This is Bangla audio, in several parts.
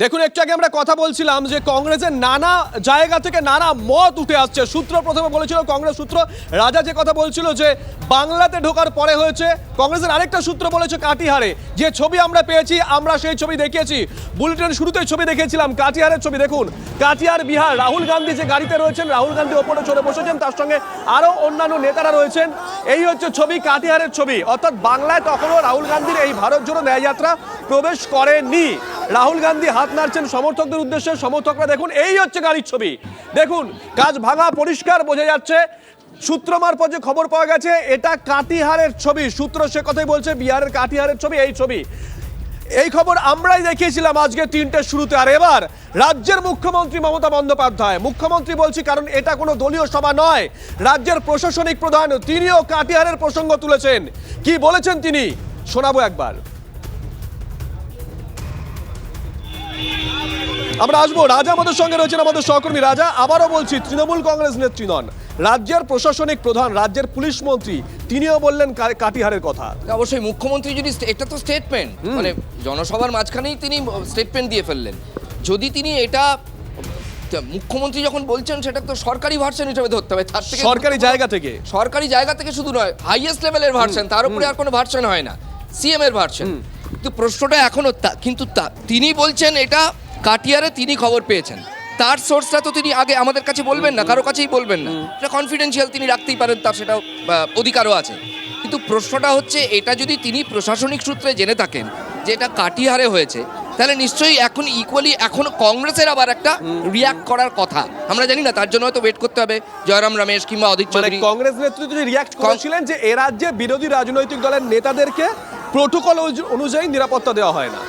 দেখুন, একটু আগে আমরা কথা বলছিলাম যে কংগ্রেসের নানা জায়গা থেকে নানা মত উঠে আসছে। সূত্র প্রথমে বলেছিল কংগ্রেস সূত্র, রাজা যে কথা বলছিল যে বাংলাতে ঢোকার পরে হয়েছে, কংগ্রেসের আরেকটা সূত্র বলেছে কাটিহারে। যে ছবি আমরা পেয়েছি, আমরা সেই ছবি দেখিয়েছি। বুলেটিন শুরুতে ছবি দেখেছিলাম কাটিহারের ছবি। দেখুন, কাটিহার, বিহার, রাহুল গান্ধী যে গাড়িতে রয়েছেন, রাহুল গান্ধী ওপরে চড়ে বসেছেন, তার সঙ্গে আরও অন্যান্য নেতারা রয়েছেন। এই হচ্ছে ছবি, কাটিহারের ছবি। অর্থাৎ বাংলায় তখনও রাহুল গান্ধীর এই ভারত জোড়ো ন্যায়যাত্রা প্রবেশ করেনি। রাহুল গান্ধী হাত নাড়ছেন সমর্থকদের উদ্দেশ্যে। সমর্থকরা দেখুন, এই হচ্ছে গাড়ির ছবি। দেখুন, কাজ ভাঙা পরিষ্কার বোঝা যাচ্ছে। সূত্র মারফত যে খবর পাওয়া গেছে, এটা কাটিহারের ছবি। সূত্র সে কথাই বলছে, বিহারের কাটিহারের ছবি, এই ছবি। এই খবর আমরাই দেখিয়েছিলাম আজকে তিনটে শুরুতে। আর এবার রাজ্যের মুখ্যমন্ত্রী মমতা বন্দ্যোপাধ্যায়। মুখ্যমন্ত্রী বলছি, কারণ এটা কোনো দলীয় সভা নয়। রাজ্যের প্রশাসনিক প্রধান, তিনিও কাটিহারের প্রসঙ্গ তুলেছেন। কি বলেছেন তিনি? শোনাবো একবার। আমরা আসব। রাজা আমাদের সঙ্গে রয়েছেন আমাদের সহকর্মী রাজা। আবারও বলছি তৃণমূল কংগ্রেস নেত্রী নন রাজ্যের প্রশাসনিক প্রধান রাজ্যের পুলিশ মন্ত্রী তিনিও বললেন কাটিহারের কথা। অবশ্যই মুখ্যমন্ত্রী যদি এটা তো স্টেটমেন্ট মানে জনসভার মাঝখানেই তিনি স্টেটমেন্ট দিয়ে ফেললেন। যদি তিনি এটা মুখ্যমন্ত্রী যখন বলছেন সেটা তো সরকারি ভার্সন হিসেবে ধরতে হবে। তার থেকে সরকারি জায়গা থেকে। সরকারি জায়গা থেকে শুধু নয় হাইয়েস্ট লেভেলের ভার্সন তার উপরে আর কোনো ভার্সন হয় না। সিএম এর ভার্সন কিন্তু প্রশ্নটা এখনও তা- কিন্তু তা- তিনি বলছেন এটা কাটিয়ারে তিনি খবর পেয়েছেন। তার সোর্সটা তো তিনি আগে আমাদের কাছে বলবেন না কারও কাছেই বলবেন না। এটা কনফিডেন্সিয়াল তিনি রাখতেই পারেন তার সেটা অধিকারও আছে। কিন্তু প্রশ্নটা হচ্ছে এটা যদি তিনি প্রশাসনিক সূত্রে জেনে থাকেন যে এটা কাটিহারে হয়েছে তাহলে নিশ্চয়ই এখন ইকুয়ালি এখন কংগ্রেসের আবার একটা রিয়াক্ট করার কথা। আমরা জানি না তার জন্য হয়তো ওয়েট করতে হবে। জয়রাম রমেশ কিংবা অধীর মানে চৌধুরী। কংগ্রেস নেতৃত্ব রিয়াক্ট করেছিলেন যে এ রাজ্যে বিরোধী রাজনৈতিক দলের নেতাদেরকে প্রোটোকল অনুযায়ী নিরাপত্তা দেওয়া হয় না।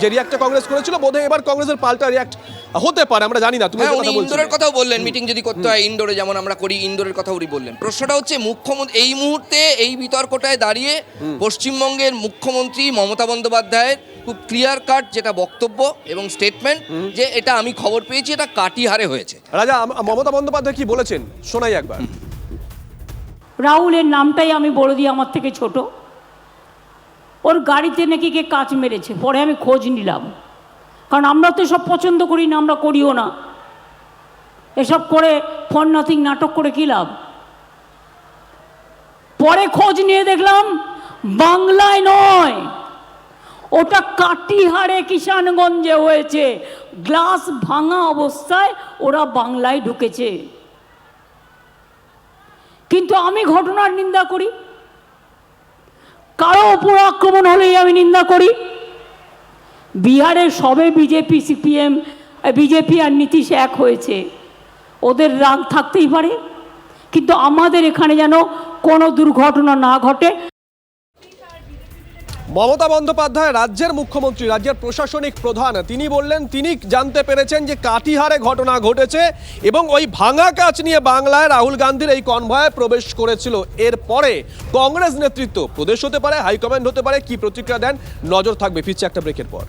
যে রিয়াক্টটা কংগ্রেস করেছিল বোধহয় এবার কংগ্রেসের পাল্টা রিয়াক্ট হতে পারে আমরা জানি না তুমি হ্যাঁ কথা বলছিলে। ইন্দোরের কথাও বললেন মিটিং যদি করতে হয় ইন্দোরে যেমন আমরা করি ইন্দোরের কথা উনি বললেন। প্রশ্নটা হচ্ছে মুখ্যমন্ত্রী এই মুহূর্তে এই বিতর্কটায় দাঁড়িয়ে পশ্চিমবঙ্গের মুখ্যমন্ত্রী মমতা বন্দ্যোপাধ্যায়ের খুব ক্লিয়ার কাট যেটা বক্তব্য এবং স্টেটমেন্ট যে এটা আমি খবর পেয়েছি এটা কাটিহারে হয়েছে। রাজা মমতা বন্দ্যোপাধ্যায় কি বলেছেন? শোনাই একবার। রাহুলের নামটাই আমি বলে দিই আমার থেকে ছোট। ওর গাড়িতে নাকি কে কাজ মেরেছে, পরে আমি খোঁজ নিলাম। কারণ আমরা তো সব পছন্দ করি না, আমরা করিও না। এসব করে ফোন নাথিং নাটক করে কী লাভ? পরে খোঁজ নিয়ে দেখলাম, বাংলায় নয়। ওটা কাটিহারে কিষানগঞ্জে হয়েছে। গ্লাস ভাঙা অবস্থায় ওরা বাংলায় ঢুকেছে। কিন্তু আমি ঘটনার নিন্দা করি। কারও উপর আক্রমণ হলেই আমি নিন্দা করি। বিহারে সবে বিজেপি, সিপিএম বিজেপি আর নীতিশ এক হয়েছে। ওদের রাগ থাকতেই পারে, কিন্তু আমাদের এখানে যেন কোনো দুর্ঘটনা না ঘটে মমতা বন্দ্যোপাধ্যায় রাজ্যের মুখ্যমন্ত্রী, রাজ্যের প্রশাসনিক প্রধান। তিনি বললেন, তিনি জানতে পেরেছেন যে কাটিহারে ঘটনা ঘটেছে এবং ওই ভাঙা কাজ নিয়ে বাংলায় রাহুল গান্ধীর এই কনভয়ে প্রবেশ করেছিল। এরপরে কংগ্রেস নেতৃত্ব, প্রদেশ হতে পারে, হাইকমান্ড হতে পারে, কি প্রতিক্রিয়া দেন, নজর থাকবে, ফিরছে একটা ব্রেকের পর।